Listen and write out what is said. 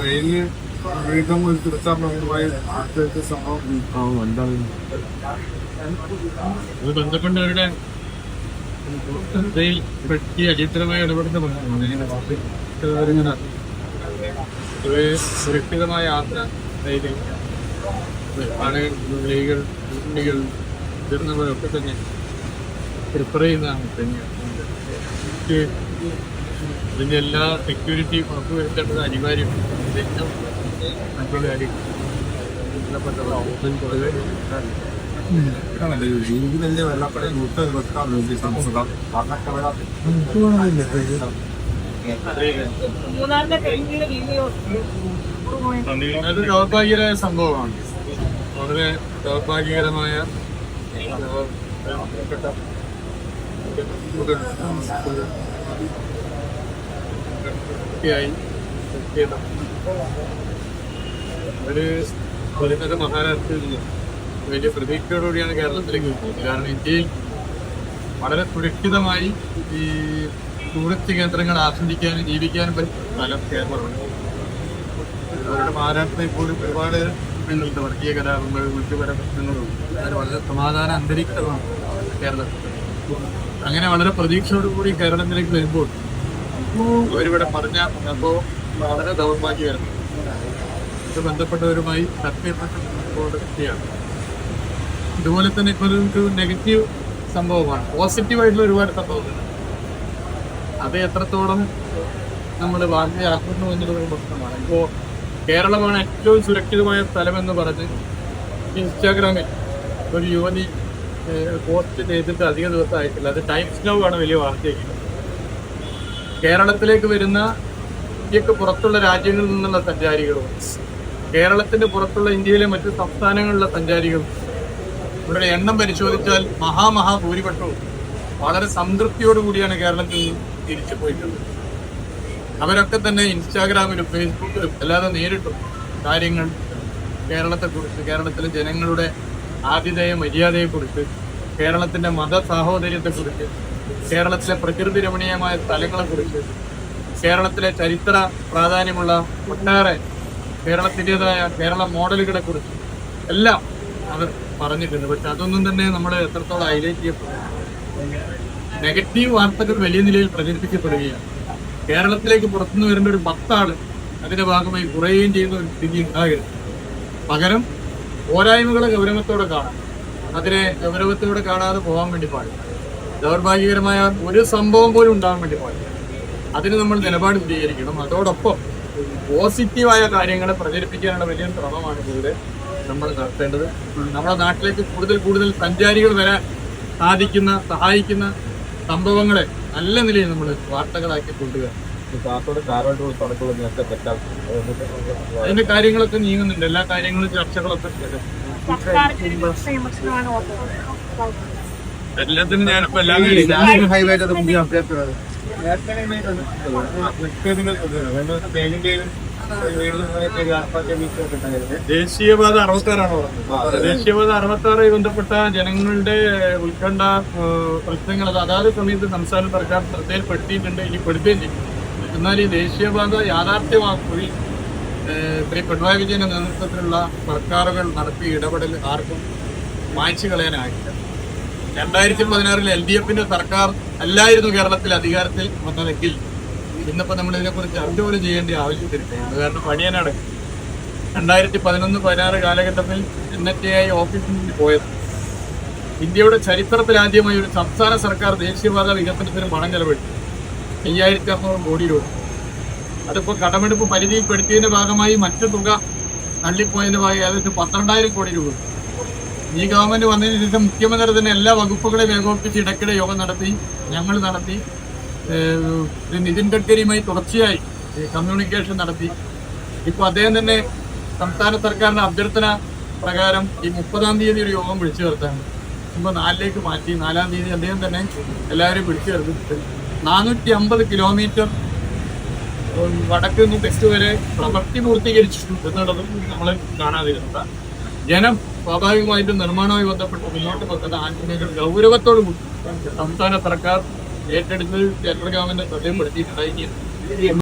വെയിൽ വീണ്ടും ഒരു തിരുത്താറുമായി സംഭവം. എന്താണ്? ഇത് ബന്ധപ്പെട്ടവരുടെ ഇതിൽ പറ്റി അടിയന്തരമായി ഇടപെടുന്ന ഇങ്ങനെ ഒരു സുരക്ഷിതമായ യാത്ര ധൈര്യം ആളുകൾ സ്ത്രീകൾ കുട്ടികൾ മുതിർന്നവരൊക്കെ തന്നെ പ്രിഫർ ചെയ്യുന്നതാണ് തന്നെ. നമുക്ക് ഇതിന്റെ എല്ലാ സെക്യൂരിറ്റി ഉറപ്പുവരുത്തേണ്ടത് അനിവാര്യമാണ്. ഇത് ഏറ്റവും മറ്റൊരു കാര്യം ബന്ധപ്പെട്ട പൊതുവെ ജീവിതത്തിന്റെ വെള്ളപ്പടി നൂറ്റ് വെക്കാൻ വേണ്ടി സംഭവം മൂന്നാറിന്റെ കഴിഞ്ഞ വീഡിയോ അത് ദൗർഭാഗ്യകരമായ സംഭവമാണ്. വളരെ ദൗർഭാഗ്യകരമായ ായി ഒരു വരുന്നത് മഹാരാഷ്ട്രയിൽ നിന്ന് വലിയ പ്രതീക്ഷയോടുകൂടിയാണ് കേരളത്തിലേക്ക് പോകുന്നത്. കാരണം ഇന്ത്യയിൽ വളരെ സുരക്ഷിതമായി ഈ ടൂറിസ്റ്റ് കേന്ദ്രങ്ങൾ ആസ്വദിക്കാനും ജീവിക്കാനും പറ്റുന്ന സ്ഥലം കേരളമാണ്. അവരുടെ മഹാരാഷ്ട്രയിൽ പോലും ഒരുപാട് പ്രശ്നങ്ങളുണ്ട്. വർഗീയ കലാപങ്ങൾ മറ്റുപല പ്രശ്നങ്ങളും അതിന് വളരെ സമാധാന അന്തരീക്ഷമാണ് കേരളത്തിൽ. അങ്ങനെ വളരെ പ്രതീക്ഷയോടുകൂടി കേരളത്തിലേക്ക് വരുമ്പോൾ അവരിവിടെ പറഞ്ഞ അപ്പോൾ വളരെ ദൗർഭാഗ്യമായിരുന്നു ഇത് ബന്ധപ്പെട്ടവരുമായി ചെയ്യപ്പെട്ടിയാണ് ഇതുപോലെ തന്നെ ഇപ്പോൾ ഒരു നെഗറ്റീവ് സംഭവമാണ്. പോസിറ്റീവായിട്ടുള്ള ഒരുപാട് സംഭവങ്ങൾ അത് എത്രത്തോളം നമ്മൾ വാർത്തയാക്കുന്നു എന്നുള്ളത് പ്രശ്നമാണ്. ഇപ്പോൾ കേരളമാണ് ഏറ്റവും സുരക്ഷിതമായ സ്ഥലമെന്ന് പറഞ്ഞ് ഇൻസ്റ്റാഗ്രാമിൽ ഒരു യുവതി പോസ്റ്റ് ചെയ്തിട്ട് അധിക ദിവസമായിട്ടില്ല. അത് ടൈംസ് നൗ ആണ് വലിയ വാർത്തയാക്കുന്നത് കേരളത്തിലേക്ക് വരുന്ന ഇന്ത്യയ്ക്ക് പുറത്തുള്ള രാജ്യങ്ങളിൽ നിന്നുള്ള സഞ്ചാരികളും കേരളത്തിന്റെ പുറത്തുള്ള ഇന്ത്യയിലെ മറ്റ് സംസ്ഥാനങ്ങളിലെ സഞ്ചാരികളും ഇവരുടെ എണ്ണം പരിശോധിച്ചാൽ മഹാമഹാഭൂരിപക്ഷവും വളരെ സംതൃപ്തിയോടുകൂടിയാണ് കേരളത്തിൽ തിരിച്ചു പോയിട്ടുള്ളത്. അവരൊക്കെ തന്നെ ഇൻസ്റ്റാഗ്രാമിലും ഫേസ്ബുക്കിലും അല്ലാതെ നേരിട്ടും കാര്യങ്ങൾ കേരളത്തെക്കുറിച്ച് കേരളത്തിലെ ജനങ്ങളുടെ ആതിഥേയ മര്യാദയെക്കുറിച്ച് കേരളത്തിന്റെ മത സാഹോദര്യത്തെക്കുറിച്ച് കേരളത്തിലെ പ്രകൃതി രമണീയമായ സ്ഥലങ്ങളെക്കുറിച്ച് കേരളത്തിലെ ചരിത്ര പ്രാധാന്യമുള്ള ഒട്ടേറെ കേരളത്തിന്റെതായ കേരള മോഡലുകളെ കുറിച്ച് എല്ലാം അവർ പറഞ്ഞിട്ടുണ്ട്. പക്ഷെ അതൊന്നും തന്നെ നമ്മൾ എത്രത്തോളം ഹൈലൈറ്റ് ചെയ്യപ്പെടും നെഗറ്റീവ് വാർത്തകൾ വലിയ നിലയിൽ പ്രചരിപ്പിക്കപ്പെടുകയാണ്. കേരളത്തിലേക്ക് പുറത്തുനിന്ന് വരുന്ന ഒരു പത്താൾ അതിന്റെ ഭാഗമായി കുറയുകയും ചെയ്യുന്ന ഒരു സ്ഥിതി ഉണ്ടാകരുത്. പകരം പോരായ്മകളെ ഗൗരവത്തോടെ കാണാം. അതിനെ ഗൗരവത്തോടെ കാണാതെ പോകാൻ വേണ്ടി പാടില്ല. ദൗർഭാഗ്യകരമായ ഒരു സംഭവം പോലും ഉണ്ടാകാൻ വേണ്ടി പാടില്ല അതിന് നമ്മൾ നിലപാട് സ്വീകരിക്കണം. അതോടൊപ്പം പോസിറ്റീവായ കാര്യങ്ങളെ പ്രചരിപ്പിക്കാനുള്ള വലിയ ശ്രമമാണ് ഇതിലൂടെ നമ്മൾ നടത്തേണ്ടത്. നമ്മുടെ നാട്ടിലേക്ക് കൂടുതൽ കൂടുതൽ സഞ്ചാരികൾ വരാൻ സാധിക്കുന്ന സഹായിക്കുന്ന സംഭവങ്ങളെ നല്ല നിലയിൽ നമ്മൾ വാർത്തകളാക്കി കൊണ്ടുവരാം. അതിന്റെ അതിന്റെ കാര്യങ്ങളൊക്കെ നീങ്ങുന്നുണ്ട്. എല്ലാ കാര്യങ്ങളും ചർച്ചകളൊക്കെ എല്ലാത്തിനും ഞാനിപ്പോ എല്ലാം ദേശീയപാത അറുപത്താറാണോ? പറഞ്ഞത് ദേശീയപാത അറുപത്താറായി ബന്ധപ്പെട്ട ജനങ്ങളുടെ ഉത്കണ്ഠ പ്രശ്നങ്ങൾ അത് അതാത് സമയത്ത് സംസ്ഥാന സർക്കാർ ശ്രദ്ധയിൽപ്പെടുത്തിയിട്ടുണ്ട് ഇനി പെടുത്തുകയും ചെയ്യും. എന്നാൽ ഈ ദേശീയപാത യാഥാർത്ഥ്യമാക്കുകയും ശ്രീ പിണറായി വിജയന്റെ നേതൃത്വത്തിലുള്ള സർക്കാരുകൾ നടത്തിയ ഇടപെടൽ ആർക്കും മായ്ച്ചു കളയാനായില്ല. രണ്ടായിരത്തി പതിനാറിൽ എൽ ഡി എഫിന്റെ സർക്കാർ അല്ലായിരുന്നു കേരളത്തിൽ അധികാരത്തിൽ വന്നതെങ്കിൽ ഇന്നിപ്പോ നമ്മൾ ഇതിനെക്കുറിച്ച് ചർച്ച പോലും ചെയ്യേണ്ട ആവശ്യത്തിരിക്കുകയാണ് കാരണം പണിയാനാണ് രണ്ടായിരത്തി പതിനൊന്ന് പതിനാറ് കാലഘട്ടത്തിൽ എൻ എച്ച് ഐ ഓഫീസിൽ നിന്ന് പോയത്. ഇന്ത്യയുടെ ചരിത്രത്തിൽ ആദ്യമായി ഒരു സംസ്ഥാന സർക്കാർ ദേശീയപാത വികസനത്തിന് പണം ചെലവഴിച്ചു. അയ്യായിരത്തി അറുന്നൂറ് കോടി രൂപ. അതിപ്പോ കടമെടുപ്പ് പരിധിയിൽപ്പെടുത്തിയതിന്റെ ഭാഗമായി മറ്റു തുക തള്ളിപ്പോയതിന്റെ ഭാഗമായി ഏകദേശം പന്ത്രണ്ടായിരം കോടി രൂപ. ഈ ഗവൺമെന്റ് വന്നതിന് ശേഷം മുഖ്യമന്ത്രി തന്നെ എല്ലാ വകുപ്പുകളെയും ഏകോപിപ്പിച്ച് ഇടയ്ക്കിടെ യോഗം നടത്തി ഞങ്ങൾ നടത്തി നിതിൻ ഗഡ്കരിയുമായി തുടർച്ചയായി കമ്മ്യൂണിക്കേഷൻ നടത്തി. ഇപ്പോൾ അദ്ദേഹം തന്നെ സംസ്ഥാന സർക്കാരിന്റെ അഭ്യർത്ഥന പ്രകാരം ഈ മുപ്പതാം തീയതി ഒരു യോഗം വിളിച്ചു ചേർത്താണ്. ഇപ്പൊ നാലിലേക്ക് മാറ്റി നാലാം തീയതി അദ്ദേഹം തന്നെ എല്ലാവരും വിളിച്ചു ചേർത്തിട്ട് നാനൂറ്റി അമ്പത് കിലോമീറ്റർ വടക്ക് നിന്ന് തെക്ക് വരെ പ്രവൃത്തി പൂർത്തീകരിച്ചിട്ടുണ്ട് എന്നുള്ളതും നമ്മൾ കാണാതിരുന്നത്. ജനം സ്വാഭാവികമായിട്ടും നിർമ്മാണവുമായി ബന്ധപ്പെട്ട് മുന്നോട്ട് വെക്കുന്ന ആശങ്കകൾ ഗൗരവത്തോടു കൂടി സംസ്ഥാന സർക്കാർ ഏറ്റെടുത്ത് ഗവൺമെന്റ് ശ്രദ്ധയും പെടുത്തിയിട്ടുണ്ടായിരിക്കും